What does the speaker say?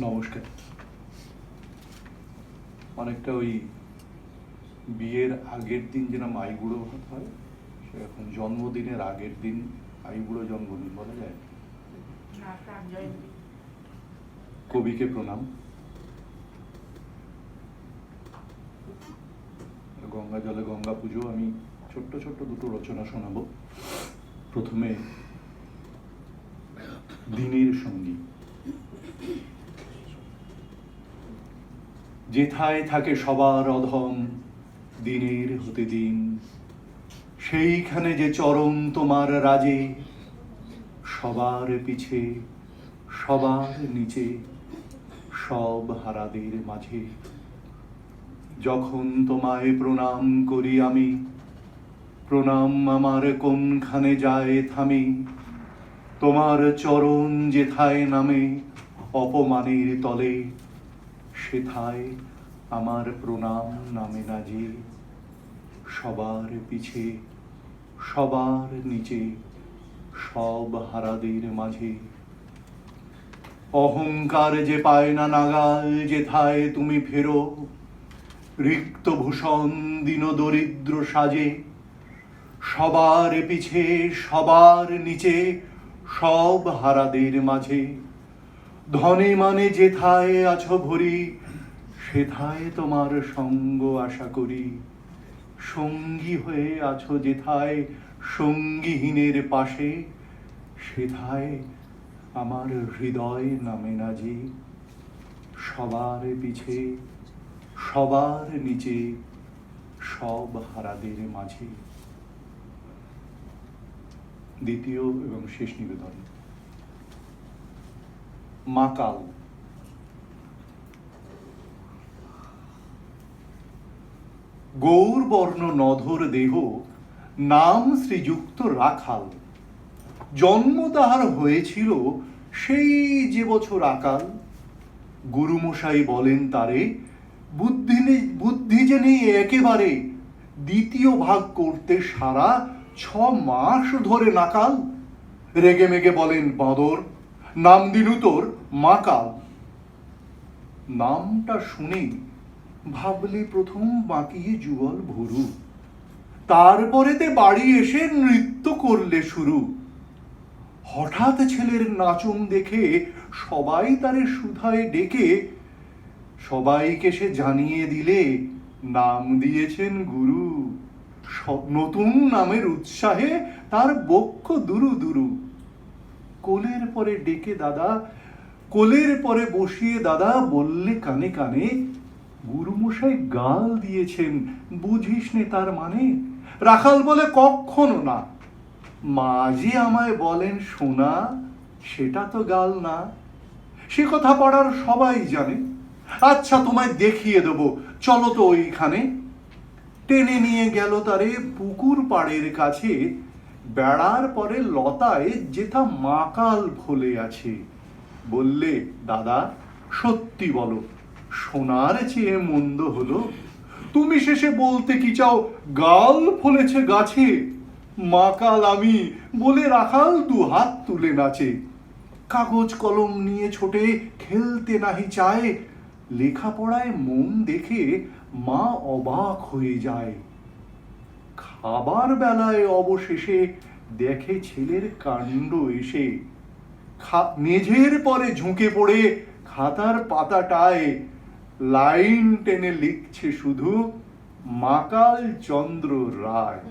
নমস্কার অনেকটা ওই বিয়ের আগের দিন যেরকম আইবুড়ো ভাত হয়, সেরকম জন্মদিনের আগের দিন আইবুড়ো জন্মদিন বলা যায়। কবিকে প্রণাম। গঙ্গা জলে গঙ্গা পুজো, আমি ছোট্ট ছোট্ট দুটো রচনা শোনাব। প্রথমে দিনের সঙ্গী। যেথায় থাকে সবার অধম দিনের হতে দিন, সেইখানে যে চরম তোমার রাজে, সবার পিছে, সবার নিচে, সব হারাদের মাঝে। যখন তোমায় প্রণাম করি আমি, প্রণাম আমার কোনখানে যায় থামি, তোমার চরণ যেথায় নামে, অপমানের তলে সেথায় আমার প্রণাম নামে না যে সবার পিছে, সবার নিচে, সব হারাদের মাঝে। অহংকার যে পায় না নাগাল, যেথায় তুমি ফেরো রিক্ত ভূষণ দিন দরিদ্র সাজে। সবার পিছে, সবার নিচে, সব হারাদের মাঝে। ধনে মানে যেথায় আছো ভরি, সেথায় তোমার সঙ্গ আশা করি। সঙ্গী হয়ে আছো যেথায় সঙ্গীহীনের পাশে, সেথায় আমার হৃদয় নামে না যে সবার পিছে, সবার নিচে, সব হারাদের মাঝে। দ্বিতীয় এবং শেষ নিবেদন। মাকাল গৌর বর্ণ নধর দেহ নাম শ্রীযুক্ত রাখাল। জন্ম তাহার হয়েছিল সেই যে বছর আকাল। গুরুমশাই বলেন তারে, বুদ্ধি নেই বুদ্ধি যে নেই একেবারে দ্বিতীয় ভাগ করতে সারা ছ মাস ধরে নাকাল। রেগে মেগে বলেন, বাঁদর নাম দিনু তোর মাকাল নামটা শুনে ভাবলে প্রথম বাঁকিয়ে যুগল ভরু। তারপরেতে বাড়ি এসে নৃত্য করলে শুরু। হঠাৎ ছেলের নাচন দেখে সবাই তারে সুধায় ডেকে, সবাইকে সে জানিয়ে দিলে, নাম দিয়েছেন গুরু। নতুন নামের উৎসাহে তার বক্ষ দুরু দুরু। কোলের পরে ডেকে দাদা, কোলের পরে বসিয়ে দাদা বললে কানে কানে, গুরুমশাই গাল দিয়েছেন বুঝিস নে তার মানে? রাখাল বলে কখনো না। মাঝি আমায় বলেন সোনা সেটা তো গাল না। সে কথা পড়ার সবাই জানে। আচ্ছা তোমায় দেখিয়ে দেব। চলো তো ওইখানে। টেনে নিয়ে গেল তারে পুকুর পাড়ের কাছে। বেড়ার পরে লতায় যেথা মাকাল ফলে আছে। বললে, দাদা, সত্যি বলো, সোনার চেয়ে মন্দ হলো। তুমি শেষে বলতে কি চাও, গাল ফলেছে গাছে। মাকাল আমি বলে রাখাল দু হাত তুলে নাচে। কাগজ কলম নিয়ে ছোটে খেলতে নাহি চায়। লেখাপড়ায় মন দেখে মা অবাক হয়ে যায়। খাবার বেলায় অবশেষে দেখে ছেলের কাণ্ড এসে মেঝের পরে ঝুঁকে পড়ে খাতার পাতাটায় লাইন টেনে লিখছে শুধু মাকাল চন্দ্র রায়।